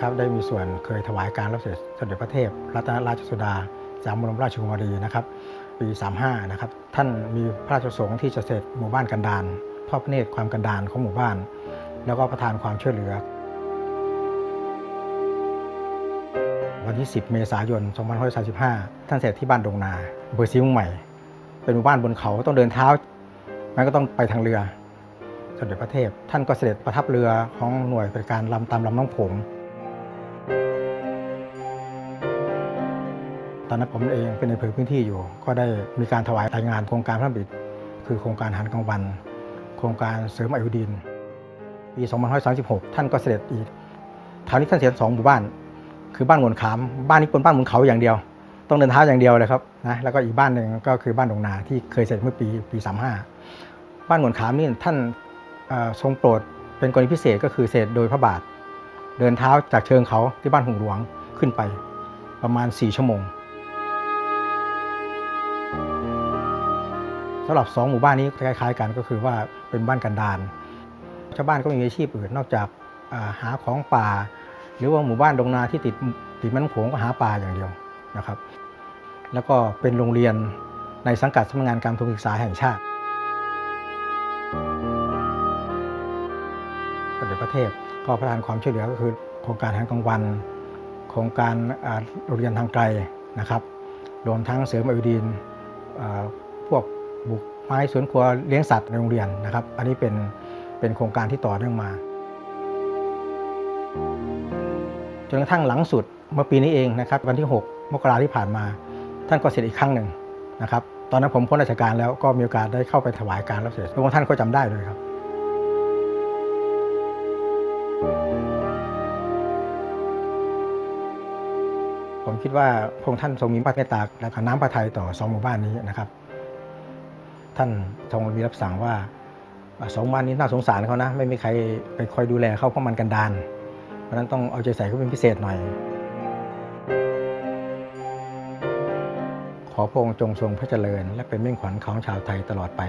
นะครับได้มีส่วนเคยถวายการรับเสด็จสมเด็จพระเทพรัตนราชสุดาจามบรมราชกุมารีนะครับปี 35 นะครับ ท่านมีพระราชประสงค์ที่จะเสด็จหมู่บ้านกันดารทอดพระเนตรความกันดารของหมู่บ้าน แล้วก็ประทานความช่วยเหลือ วันที่ 10 เมษายน 2535 ท่านเสด็จที่บ้านดงนาอำเภอศรีมืองใหม่ เป็นหมู่บ้านบนเขาต้องเดินเท้า มันก็ต้องไปทางเรือสมเด็จพระเทพ ท่านก็เสด็จประทับเรือของหน่วยบัติการลำตามลำน้องโขง ตอนนั้นผมเองเป็นในพื้นที่อยู่ ก็ได้มีการถวายรายงานโครงการพระราชดคือโครงการหารกลางวัน โครงการเสริมอายุดิน ปี2536 ท่านก็เสด็จอีกคราวนี้ท่านเสด็จสองหมู่บ้าน คือบ้านหมวนขาม บ้านนี้เป็นบ้านบนเขาอย่างเดียว ต้องเดินเท้าอย่างเดียวเลยครับนะแล้วก็อีกบ้านหนึ่งก็คือบ้านดงนาที่เคยเสร็จเมื่อปีปี 35 บ้านหมวนขามนี่ท่านทรงโปรดเป็นกรณีพิเศษก็คือเสด็จโดยพระบาท เดินเท้าจากเชิงเขาที่บ้านหงหลวงขึ้นไปประมาณ 4 ชั่วโมงสำหรับสองหมู่บ้านนี้คล้าย ๆ กันก็คือว่าเป็นบ้านกันดารชาวบ้านก็มีอาชีพอื่นนอกจากาหาของป่า หรือว่าหมู่บ้านดงนาที่ติดติดแม่น้ำโขงก็หาปลาอย่างเดียวนะครับ แล้วก็เป็นโรงเรียนในสังกัดสำนักงานการทุนศึกษาแห่งชาติ สมเด็จพระเทพก็ประทานความช่วยเหลือก็คือ โครงการอาหารกลางวัน โครงการโรงเรียนทางไกลนะครับรวมทั้งเสริมอโอดีนพวกบุกไม้สวนครัวเลี้ยงสัตว์ในโรงเรียนนะครับ อันนี้เป็นเป็นโครงการที่ต่อเนื่องมาจนกระทั่งหลังสุดเมื่อปีนี้เองนะครับวันที่ 6 มกราที่ผ่านมา ท่านก็เสร็จอีกครั้งหนึ่งนะครับตอนนั้นผมพ้นราชการแล้วก็มีโอกาสได้เข้าไปถวายการรับเสด็จพระองค์ท่านก็จำได้เลยครับ ผมคิดว่าพระองค์ท่านทรงมีพระเมตตาและน้ำพระทัยต่อสองหมู่บ้านนี้นะครับ ท่านทรงมีรับสั่งว่าสองบ้านนี้น่าสงสารเขานะ ไม่มีใครไปคอยดูแลเขาเพราะมันกันดานเพราะนั้นต้องเอาใจใส่เขาเป็นพิเศษหน่อย ขอพระองค์จงทรงพระเจริญ และเป็นเม่งขวัญของชาวไทยตลอดไป